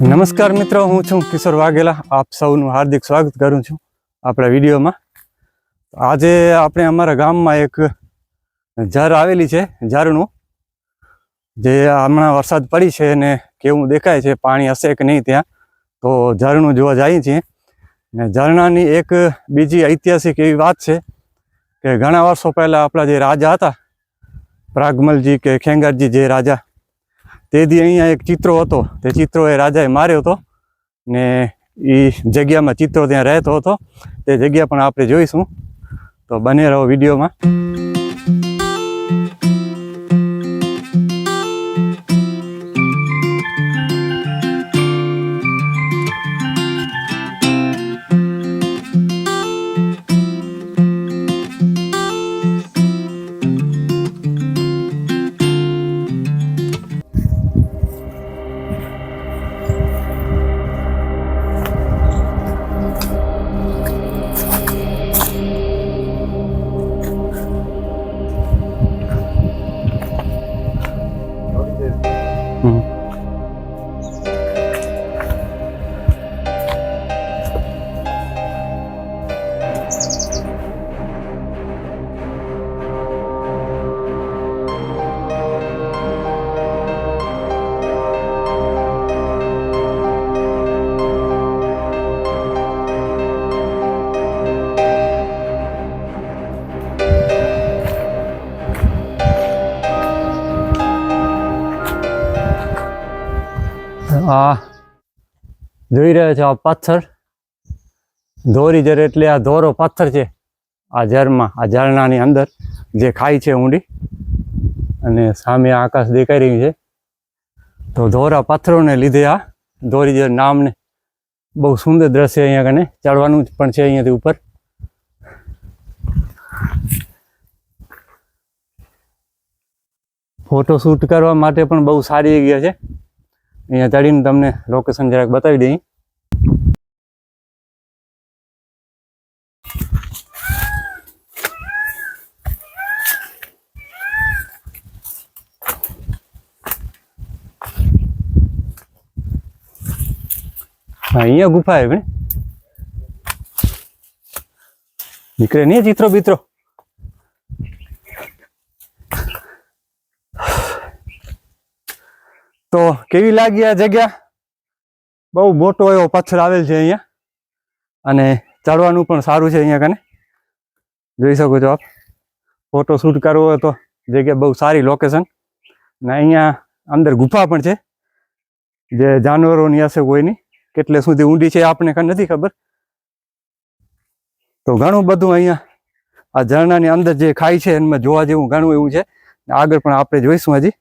નમસ્કાર મિત્રો, હું છું કિશોર વાઘેલા. આપ સૌનું હાર્દિક સ્વાગત કરું છું આપણા વિડીયોમાં. આજે આપણે અમારા ગામમાં એક ઝાર આવેલી છે ઝારનું જે હમણાં વરસાદ પડી છે અને કેવું દેખાય છે, પાણી હશે કે નહીં ત્યાં. તો ઝરણું જોવા જઈએ છીએ. ને ઝરણાની એક બીજી ઐતિહાસિક એવી વાત છે કે ઘણા વર્ષો પહેલાં આપણા જે રાજા હતા, પ્રાગમલજી કે ખેંગારજી જે રાજા તે દી અહીંયા એક ચિત્રો હતો. તે ચિત્રો એ રાજાએ માર્યો હતો ને એ જગ્યામાં ચિત્રો ત્યાં રહેતો હતો. તે જગ્યા પણ આપણે જોઈશું. તો બને રહો વિડીયોમાં. જોઈ રહ્યા છો આ પથ્થર ધોરી જર એટલે આ ધોરો પથ્થર છે, આ ઝરમાં આ ઝરણાની અંદર જે ખાય છે ઊંડી અને સામે આકાશ દેખાઈ રહ્યું છે. તો ધોરા પથ્થરોને લીધે આ ધોરી જર નામને બહુ સુંદર દ્રશ્ય અહીંયા કને ચડવાનું પણ છે અહીંયાથી ઉપર. ફોટો શૂટ કરવા માટે પણ બહુ સારી જગ્યા છે. અહીંયા ચડીને તમને લોકેશન જરાક બતાવી દઈ હા, અહીંયા ગુફા હે ભણે નીકળે નહીં ચિત્રો બિત્રો તો કેવી લાગી આ જગ્યા? બહુ મોટો એવો પથ્થર આવેલ છે અહીંયા. અને ચડવાનું પણ સારું છે અહીંયા કને. જોઈ શકો છો આપ. ફોટો શૂટ કરવો હોય તો જગ્યા બહુ સારી લોકેશન ને અહીંયા અંદર ગુફા પણ છે. જે જાનવરોની હશે કોઈની. કેટલે સુધી ઊંડી છે આપણે કાંઈ નથી ખબર. તો ઘણું બધું અહીંયા આ ઝરણાની અંદર જે ખાય છે એમાં જોવા જેવું ઘણું એવું છે. આગળ પણ આપણે જોઈશું હજી.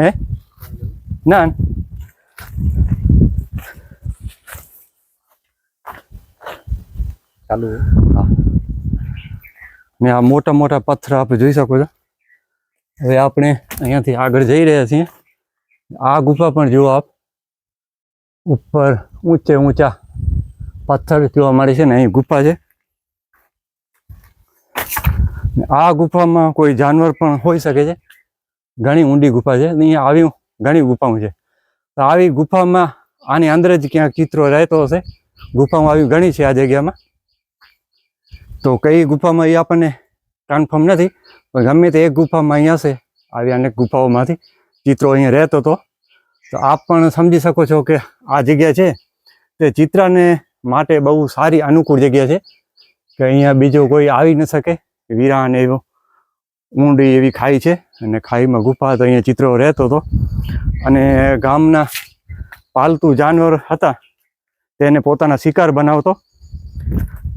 હે ના ચાલુ ને આ મોટા મોટા પથ્થર આપણે જોઈ શકો છો. હવે આપણે અહીંયાથી આગળ જઈ રહ્યા છીએ. આ ગુફા પણ જુઓ આપ. ઉપર ઊંચે ઊંચા પથ્થર જોવા મળે છે ને અહીં ગુફા છે. આ ગુફામાં કોઈ જાનવર પણ હોઈ શકે છે. ઘણી ઊંડી ગુફા છે. અહીંયા આવી ઘણી ગુફાઓ છે. તો આવી ગુફામાં આની અંદર જ ક્યાંક ચિત્રો રહેતો હશે. ગુફામાં આવી ઘણી છે આ જગ્યામાં. તો કઈ ગુફામાં એ આપણને કન્ફર્મ નથી, પણ ગમે તે એક ગુફામાં અહીંયા છે આવી અનેક ગુફાઓમાંથી ચિત્રો અહીંયા રહેતો હતો તો આપ પણ સમજી શકો છો કે આ જગ્યા છે. તે ચિત્રાને માટે બહુ સારી અનુકૂળ જગ્યા છે કે અહીંયા બીજો કોઈ આવી ન શકે. વિરાન એવો ઊંડી એવી ખાઈ છે અને ખાઈમાં ગુફા તો અહીંયા ચિત્રો રહેતો હતો અને ગામના પાલતુ જાનવર હતા તેને પોતાના શિકાર બનાવતો.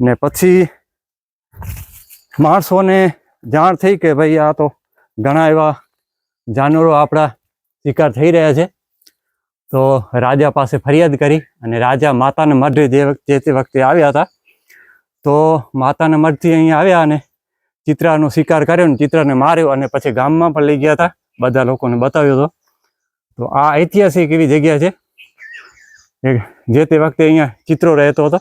ને પછી માણસોને જાણ થઈ કે ભાઈ આ તો ઘણા એવા જાનવરો આપણા શિકાર થઈ રહ્યા છે. તો રાજા પાસે ફરિયાદ કરી અને રાજા માતાના મઢ જે વખતે તે વખતે આવ્યા હતા, તો માતાના મઢથી અહીંયા આવ્યા અને ચિત્રાનો શિકાર કર્યો ને ચિત્રાને માર્યો અને પછી ગામમાં પણ લઈ ગયા હતા, બધા લોકોને બતાવ્યો હતો. તો આ ઐતિહાસિક એવી જગ્યા છે જે તે વખતે અહીંયા ચિત્રો રહેતો હતો.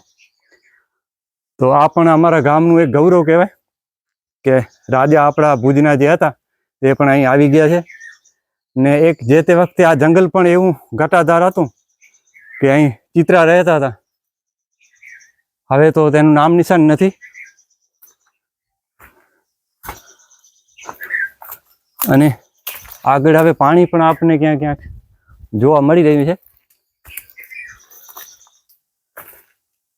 તો આ પણ અમારા ગામનું એક ગૌરવ કહેવાય કે રાજા આપણા ભુજના જે હતા, તે પણ અહીં આવી ગયા છે. ને એક જે તે વખતે આ જંગલ પણ એવું ઘટાદાર હતું કે અહીં ચિત્રા રહેતા હતા. હવે તો તેનું નામ નિશાન નથી. અને આગળ હવે પાણી પણ આપણને ક્યાંક ક્યાંક જોવા મળી રહ્યું છે.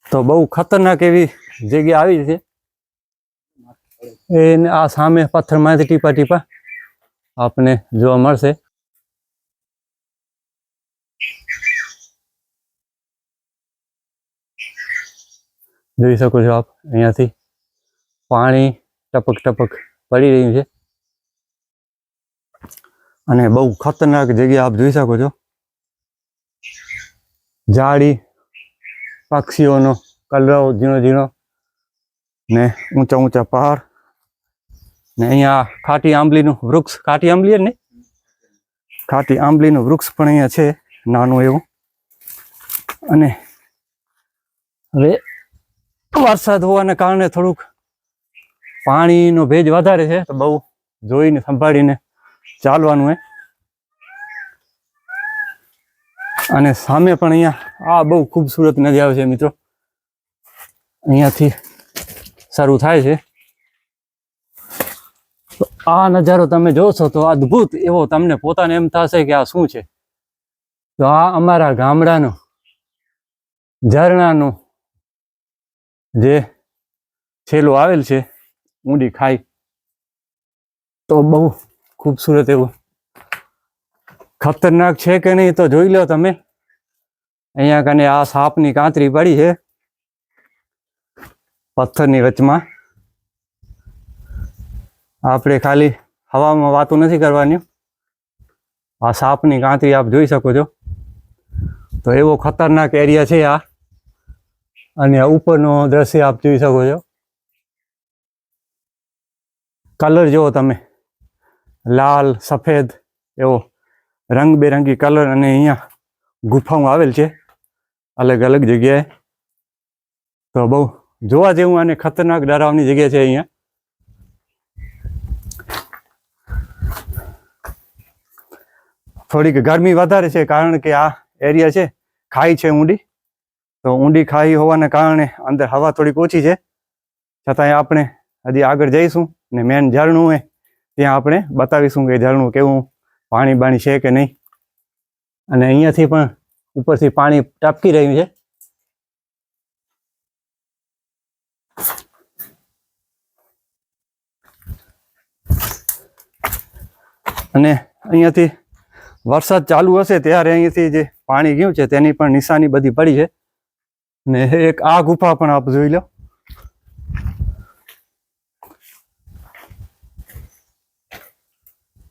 તો બહુ ખતરનાક એવી જગ્યા આવી છે. એને આ સામે પથ્થરમાંથી ટીપા ટીપા આપને જોવા મળશે. જોઈ શકો છો આપ અહીંયાથી. પાણી ટપક ટપક પડી રહ્યું છે. અને બહુ ખતરનાક જગ્યા આપ જોઈ શકો છો. ઝાડી પક્ષીઓનો કલરવ ઝીણો ઝીણો ને ઊંચા ઊંચા પહાડ ને અહીંયા ખાટી આંબલીનું વૃક્ષ, ખાટી આંબલી ને? ખાટી આંબલીનું વૃક્ષ પણ અહીંયા છે, નાનું એવું. અને હવે વરસાદ હોવાને કારણે થોડુંક પાણીનો ભેજ વધારે છે. તો બહુ જોઈને સંભાળીને ચાલવાનું હે. અને સામે પણ અહીંયા આ બહુ ખૂબસૂરત નજારો છે મિત્રો. અહીંયાથી શરૂ થાય છે. તો આ નજારો તમે જોશો તો અદ્ભુત એવો તમને પોતાને એમ થશે કે આ શું છે? તો આ અમારા ગામડાનો ઝરણાનું જે છેલ્લો આવેલ છે, ઊંડી ખાઈ. તો બહુ ખૂબસૂરત એવું. ખતરનાક છે કે નહીં તો જોઈ લો તમે. અહીંયા કને આ સાપની કાંતરી પડી છે, પથ્થરની વચમાં. આપણે ખાલી હવામાં વાતો નથી કરવાની. આ સાપની કાંતરી આપ જોઈ શકો છો. તો એવો ખતરનાક એરિયા છે આ. અને ઉપરનો દ્રશ્ય આપ જોઈ શકો છો. કલર જુઓ તમે. લાલ, સફેદ, એવો રંગબેરંગી કલર અને અહીંયા ગુફાઓ આવેલ છે. અલગ અલગ જગ્યાએ. તો બહુ જોવા જેવું અને ખતરનાક ડરાવની જગ્યા છે અહીંયા. થોડીક ગરમી વધારે છે કારણ કે આ એરિયા છે, ખાઈ છે ઊંડી. તો ઊંડી ખાઈ હોવાને કારણે અંદર હવા થોડીક ઓછી છે. છતાંય આપણે હજી આગળ જઈશું ને મેન ઝરણું હોય ત્યાં આપણે બતાવીશું કે ઝરણું કેવું પાણી બાણી છે કે નહીં. અને અહીંયાથી પણ ઉપરથી પાણી ટપકી રહ્યું છે. અને અહીંયાથી વરસાદ ચાલુ હશે ત્યારે અહીંયાથી જે પાણી ગયું છે તેની પણ નિશાની બધી પડી છે. ને એક આ ગુફા પણ આપ જોઈ લો.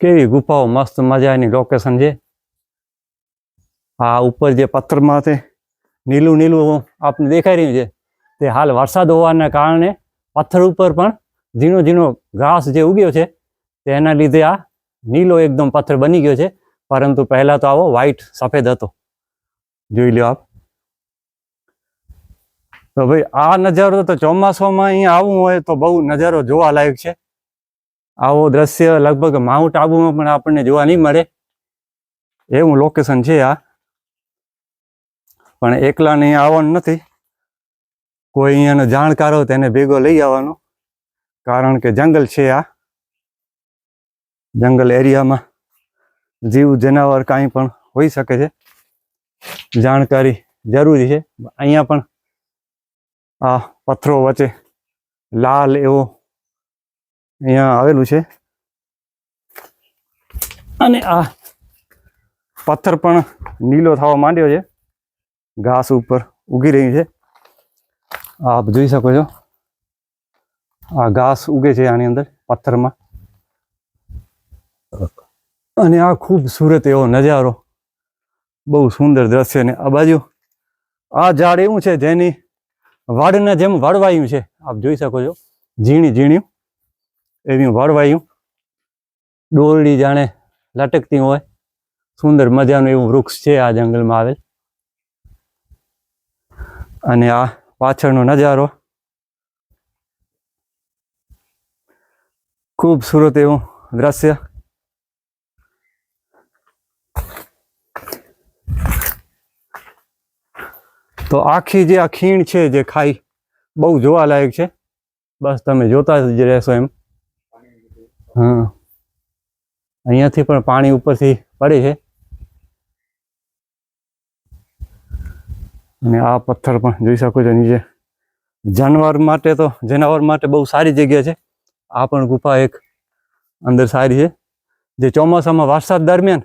કેવી ગુફાઓ, મસ્ત મજાની લોકેશન છે. આ ઉપર જે પથ્થરમાં છે, નીલું નીલું આપને દેખાઈ રહ્યું છે. તે હાલ વરસાદ હોવાના કારણે પથ્થર ઉપર પણ ઝીણો ઝીણો ઘાસ જે ઉગ્યો છે, તેના લીધે આ નીલો એકદમ પથ્થર બની ગયો છે. પરંતુ પહેલાં તો આવો વ્હાઈટ સફેદ હતો. જોઈ લો આપ. તો ભાઈ, આ નજારો તો ચોમાસામાં અહીંયા આવવું હોય તો બહુ નજારો જોવા લાયક છે. આવો દ્રશ્ય લગભગ માઉન્ટ આબુમાં પણ આપણને જોવા નહીં મળે. એવું લોકેશન છે આ. પણ એકલા અહીંયા આવવાનું નથી. કોઈ અહીંયાનો જાણકાર હોય તેને ભેગો લઈ આવવાનો. કારણ કે જંગલ છે આ. જંગલ એરિયામાં જીવ જનાવર કાંઈ પણ હોઈ શકે છે. જાણકારી જરૂરી છે. અહીંયા પણ આ પથ્થરો વચ્ચે લાલ એવો અહીંયા આવેલું છે. અને આ પથ્થર પણ નીલો થવા માંડ્યો છે. ઘાસ ઉપર ઉગી રહી છે. આપ જોઈ શકો છો. આ ઘાસ ઉગે છે આની અંદર પથ્થરમાં. અને આ ખૂબસૂરત એવો નજારો. બહુ સુંદર દ્રશ્ય ને આ બાજુ આ ઝાડ એવું છે જેની વાડના જેમ વળવાયું છે, આપ જોઈ શકો છો, ઝીણી ઝીણ્યું, એવી વળવાયું. ડોરડી જાણે લટકતી હોય, સુંદર મજાનું એવું વૃક્ષ છે આ જંગલમાં આવેલ. અને આ પાછળનો નજારો ખૂબસૂરત એવું દ્રશ્ય. તો આખી જે આ ખીણ છે જે ખાઈ બહુ જોવાલાયક છે. બસ તમે જોતા જ રહેશો એમ. હા. અહીંયાથી પણ પાણી ઉપરથી પડે છે. અને આ પથ્થર પણ જોઈ શકો છો નીચે. જાનવર માટે તો, જનાવર માટે બહુ સારી જગ્યા છે. આ પણ ગુફા એક અંદર સારી છે. જે ચોમાસામાં વરસાદ દરમિયાન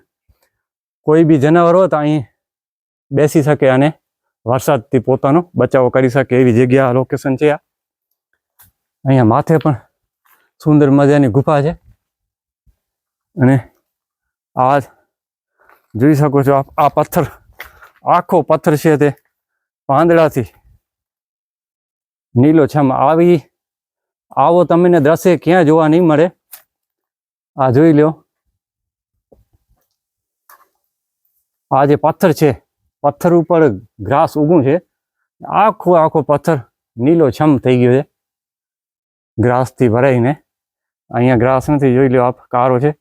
કોઈ બી જનાવર હોય તો અહીં બેસી શકે અને વરસાદથી પોતાનો બચાવ કરી શકે એવી જગ્યા લોકેશન છે આ. અહીંયા માથે પણ સુંદર મજાની ગુફા છે. અને આ જોઈ શકો છો આ પથ્થર, આખો પથ્થર છે તે પાંદડાથી નીલો છમ. આવી આવો તમને દ્રશ્ય ક્યાં જોવા નહીં મળે. આ જોઈ લ્યો. આ જે પથ્થર છે પથ્થર ઉપર ઘાસ ઉગું છે. આખો આખો પથ્થર નીલો છમ થઈ ગયો છે. ગ્રાસથી ભરાઈને. અહીંયા ગ્રાસ નથી, જોઈ લો આપ, કારો છે.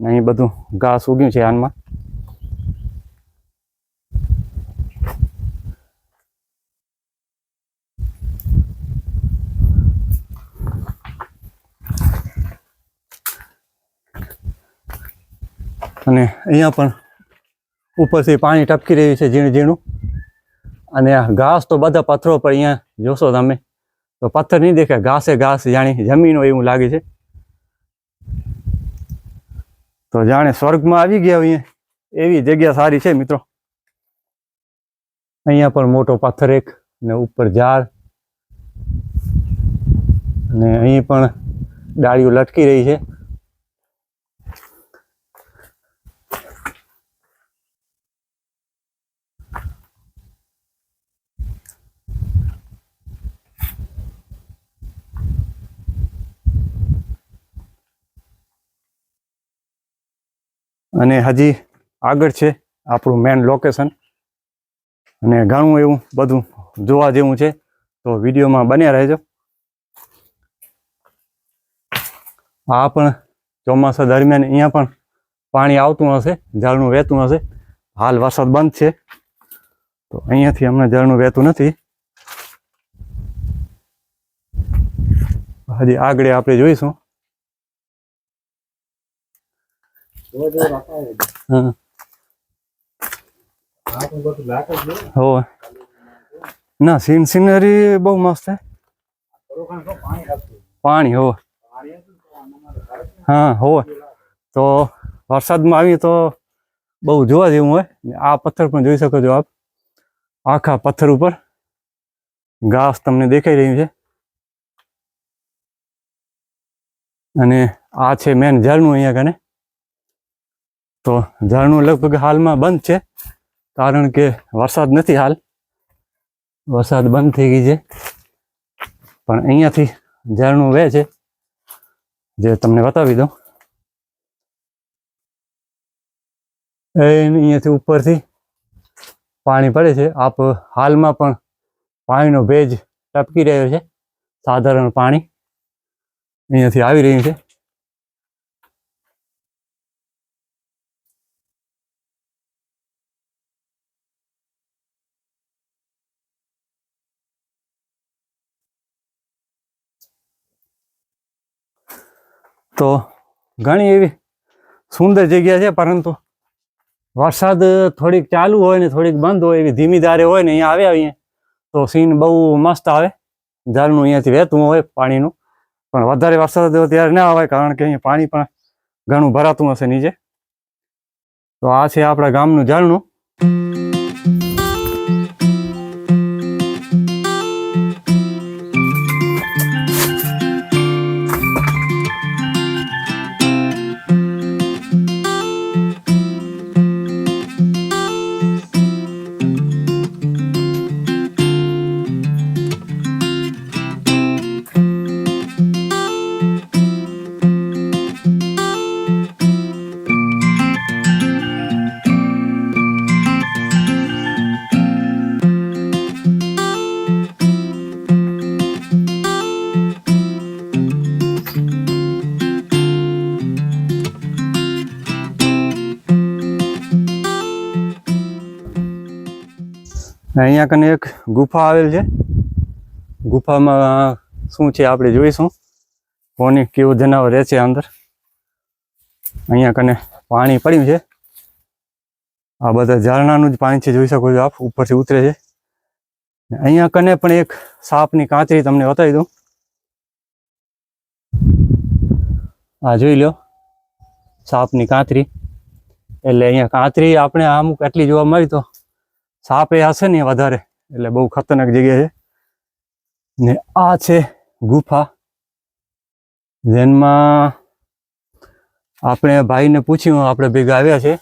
ને અહીં બધું ઘાસ ઉગ્યું છે આનમાં. અને અહીંયા પણ ઉપરથી પાણી ટપકી રહ્યું છે ઝીણું ઝીણું. અને ઘાસ તો બધા પથ્થરો પર અહીંયા જોશો તમે. તો પથ્થર નહીં દેખાય, ઘાસે ઘાસ જાણે જમીન હોય એવું લાગે છે. તો જાણે સ્વર્ગમાં આવી ગયા અહીંયા. એવી જગ્યા સારી છે મિત્રો. અહીંયા પણ મોટો પથ્થર એક ને ઉપર ઝાડ. અને અહીં પણ ડાળીઓ લટકી રહી છે. અને હજી આગળ છે આપણું મેન લોકેશન અને ઘણું એવું બધું જોવા જેવું છે. તો વિડીયોમાં બન્યા રહેજો. આ પણ ચોમાસા દરમિયાન અહીંયા પણ પાણી આવતું હશે જળનું વહેતું હશે. હાલ વરસાદ બંધ છે. તો અહીંયાથી હમણાં જળનું વહેતું નથી. હજી આગળ આપણે જોઈશું. હા. હો ના, સીન, સિનરી બહુ મસ્ત છે પાણી, હો. હા, હો. તો વરસાદમાં આવી તો બહુ જોવા જેવું હોય. ને આ પથ્થર પણ જોઈ શકો છો આપ. આખા પથ્થર ઉપર ઘાસ તમને દેખાઈ રહ્યું છે. અને આ છે મેન ઝાડનું અહીંયા કને. તો ઝાડનું લગભગ હાલમાં બંધ છે, કારણ કે વરસાદ નથી હાલ. વરસાદ બંધ થઈ ગઈ છે. પણ અહીંયાથી ઝાડનું વહે છે. જે તમને બતાવી દઉં. અહીંયાથી ઉપરથી પાણી પડે છે. આપ હાલમાં પણ પાણીનો ભેજ ટપકી રહ્યો છે. સાધારણ પાણી અહીંયાથી આવી રહ્યું છે. તો ઘણી એવી સુંદર જગ્યા છે, પરંતુ વરસાદ થોડીક ચાલુ હોય ને થોડીક બંધ હોય એવી ધીમી ધારે હોય ને અહીંયા આવ્યા અહીંયા તો સીન બહુ મસ્ત આવે. ઝાડનું અહીંયાથી વહેતું હોય પાણીનું, પણ વધારે વરસાદ ત્યારે ના આવે કારણ કે અહીંયા પાણી પણ ઘણું ભરાતું હશે નીચે. તો આ છે આપણા ગામનું ઝાડનું. અહીંયા કને એક ગુફા આવેલ છે. ગુફામાં શું છે આપણે જોઈશું. કોની કેવું જનાવર રહે છે અંદર. અહીંયા કને પાણી પડ્યું છે. આ બધા ઝરણાનું જ પાણી છે, જોઈ શકો છો આપ, ઉપરથી ઉતરે છે. અહીંયા કને પણ એક સાપની કાંચરી તમને બતાવી દઉં. આ જોઈ લો સાપની કાંતરી. એટલે અહીંયા કાંતરી આપણે અમુક એટલી જોવા મળી તો સાપ એ હશે ને વધારે. એટલે બહુ ખતરનાક જગ્યા છે. ને આ છે ગુફા. જેનમાં આપણે ભાઈને પૂછ્યું, આપણે ભેગા આવ્યા છે.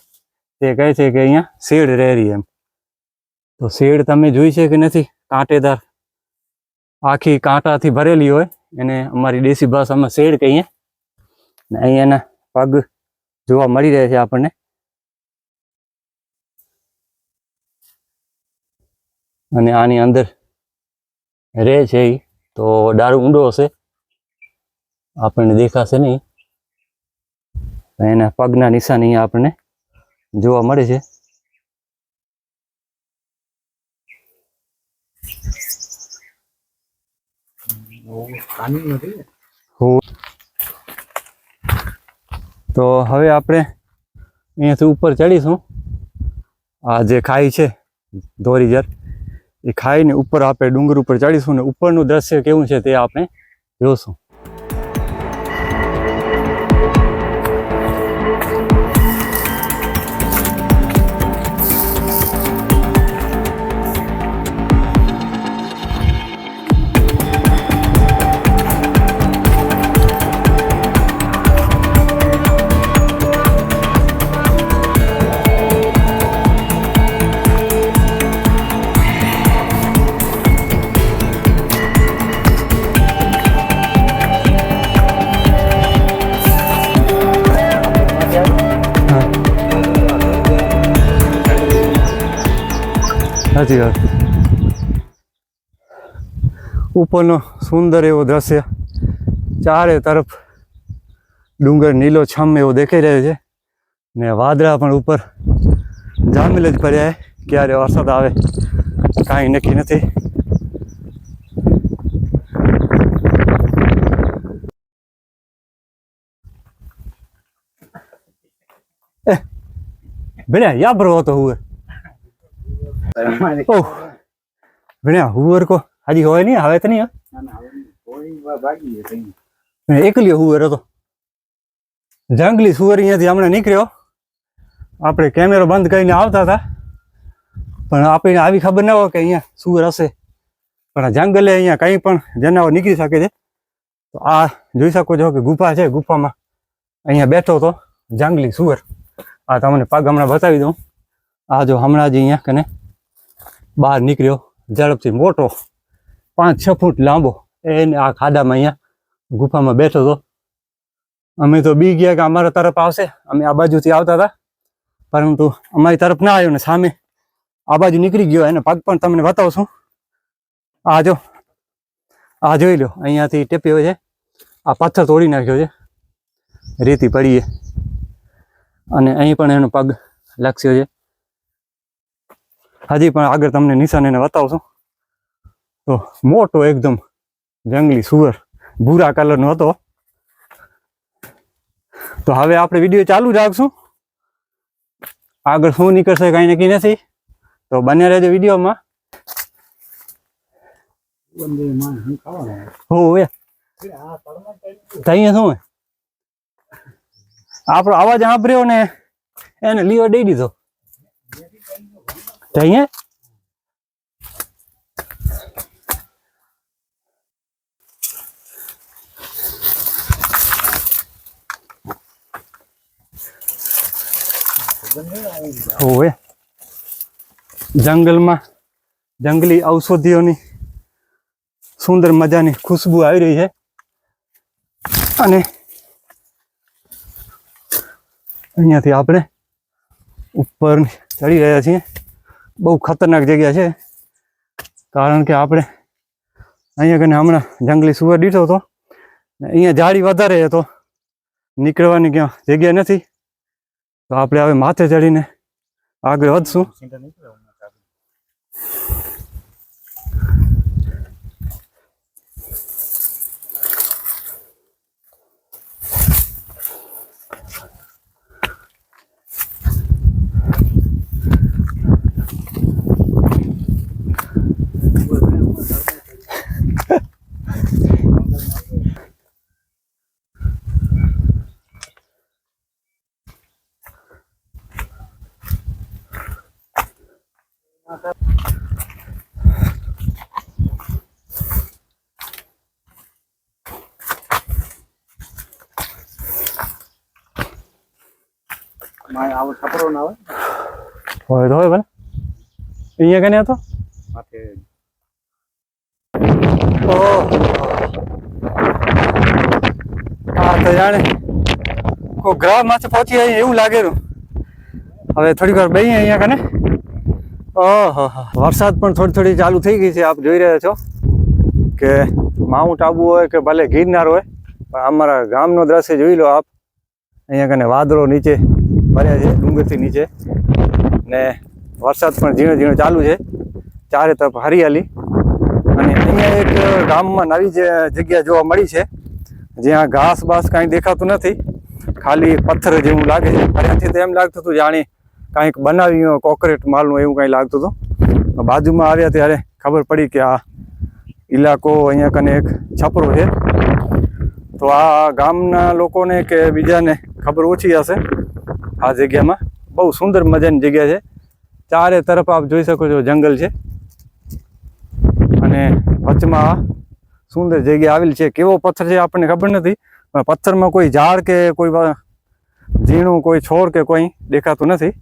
તે કહે છે કે અહીંયા શેડ રહેરી એમ. તો શેડ તમે જોઈ છે કે નથી? કાંટેદાર. આખી કાંટાથી ભરેલી હોય. એને અમારી દેશી ભાષામાં શેડ કહીએ. ને અહીંયાના પગ જોવા મળી રહે છે આપણને. અને આની અંદર રહે છે એ તો દારૂ ઊંડો હશે. આપણને દેખાશે નહીં. એના પગના નિશાન અહીંયા આપણને જોવા મળે છે. તો હવે આપણે અહીંયાથી ઉપર ચડીશું. આ જે ખાઈ છે ધોરીજર એ ખાઈને ઉપર આપણે ડુંગર ઉપર ચડીશું ને ઉપરનું દ્રશ્ય કેવું છે તે આપણે જોશું. સાચી વાત ઉપરનો સુંદર એવો દ્રશ્ય. ચારે તરફ ડુંગર નીલો છમ એવો દેખાઈ રહ્યો છે. ને વાદળા પણ ઉપર જામેલ જ પડ્યા ક્યારે વરસાદ આવે, કાંઈ નક્કી નથી. એ ભણ્યા યા ભરવો હતો હુંર ઓહ ભણ્યા હુંર કો હજી હોય નહીં હવે તો નહીં હે. એકલી હુવર હતો. જંગલી સુવર અહીંયાથી હમણાં નીકળ્યો. આપણે કેમેરો બંધ કરીને આવતા હતા. પણ આપણને આવી ખબર ના હોય કે અહીંયા સુવર હશે. પણ આ જંગલે અહીંયા કંઈ પણ જનાવર નીકળી શકે છે. તો આ જોઈ શકો છો કે ગુફા છે ગુફામાં અહીંયા બેઠો હતો જંગલી સુવર. આ તમને પગ હમણાં બતાવી દઉં. આ જો હમણાં જ અહીંયા કને બહાર નીકળ્યો, ઝડપથી મોટો પાંચ છ ફૂટ લાંબો, એને આ ખાડામાં અહીંયા ગુફામાં બેઠો હતો. અમે તો બી ગયા કે અમારા તરફ આવશે. અમે આ બાજુથી આવતા હતા. પરંતુ અમારી તરફ ના આવ્યો ને સામે આ બાજુ નીકળી ગયો. એને પગ પણ તમને બતાવશું. આ જો, આ જોઈ લો, અહીંયાથી ટેપ્યો છે. આ પથ્થર તોડી નાખ્યો છે. રેતી પડી છે. અને અહીં પણ એનો પગ લક્ષ્યો છે. હજી પણ આગળ તમને નિશાન એને બતાવશું. તો મોટો એકદમ જંગલી સુવર, ભૂરા કલરનો હતો. તો હવે આપણે વીડિયો ચાલુ જ રાખશું. આગળ શું નીકળશે કઈ નક્કી નથી. તો બને રહેજો વિડીયોમાં. હોવે અહીંયા શું આપણો અવાજ સાંભળ્યો ને, એને લીવર દઈ દીધો. તો અહીંયા હોવે જંગલમાં જંગલી ઔષધિઓની સુંદર મજાની ખુશ્બુ આવી રહી છે. અને અહીંયાથી આપણે ઉપર ચડી રહ્યા છીએ. બહુ ખતરનાક જગ્યા છે. કારણ કે આપણે અહીંયા કને હમણાં જંગલી સુવર દીઠો હતો. અહીંયા જાળી વધારે હતો. નીકળવાની ક્યાં જગ્યા નથી. તો આપણે હવે માથે ચડીને આગળ વધશું. છપરો ના હોય. હોય તો હોય ભલે. અહીંયા કને હતો? માથે. હા તો જાણે. કોઈ ગ્રાહ માથે પહોંચી આવી એવું લાગેલું હવે થોડીક વાર બેહીએ અહીંયા કને. ઓહો વરસાદ પણ થોડી થોડી ચાલુ થઈ ગઈ છે આપ જોઈ રહ્યા છો. કે માઉન્ટ આબુ હોય કે ભલે ગિરનાર હોય પણ અમારા ગામનો દ્રશ્ય જોઈ લો આપ. અહીંયા કને વાદળો નીચે. ભર્યા છે ડુંગરથી નીચે. ને વરસાદ પણ ઝીણો ઝીણો ચાલુ છે. ચારે તરફ હરિયાળી. અને અહીંયા એક ગામમાં નવી જગ્યા જોવા મળી છે. જ્યાં ઘાસ બાસ કાંઈ દેખાતું નથી. ખાલી પથ્થર જેવું લાગે છે. ફર્યાથી તો એમ લાગતું હતું જાણે કાંઈક બનાવ્યું, કોકરેટ માલનું એવું કાંઈ લાગતું હતું. બાજુમાં આવ્યા ત્યારે ખબર પડી કે આ ઇલાકો અહીંયા કને એક છપરો છે. તો આ ગામના લોકોને કે બીજાને ખબર ઓછી હશે. આ જગ્યામાં બહુ સુંદર મજાની જગ્યા છે. ચારે તરફ આપ જોઈ શકો છો જંગલ છે. અને વચમાં સુંદર જગ્યા આવેલી છે. કેવો પથ્થર છે આપણને ખબર નથી, પણ પથ્થરમાં કોઈ ઝાડ કે કોઈ ઝીણું, કોઈ છોડ કે કોઈ દેખાતું નથી.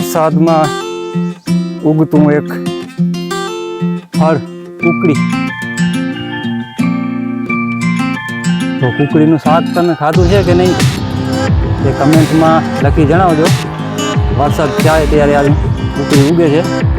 વરસાદમાં ઉગતું એક ફળ, કુકડી. તો કુકડીનું શાક તમે ખાધું છે કે નહીં? એ કમેન્ટમાં લખી જણાવજો. વરસાદ થાય ત્યારે આવી કુકડી ઉગે છે.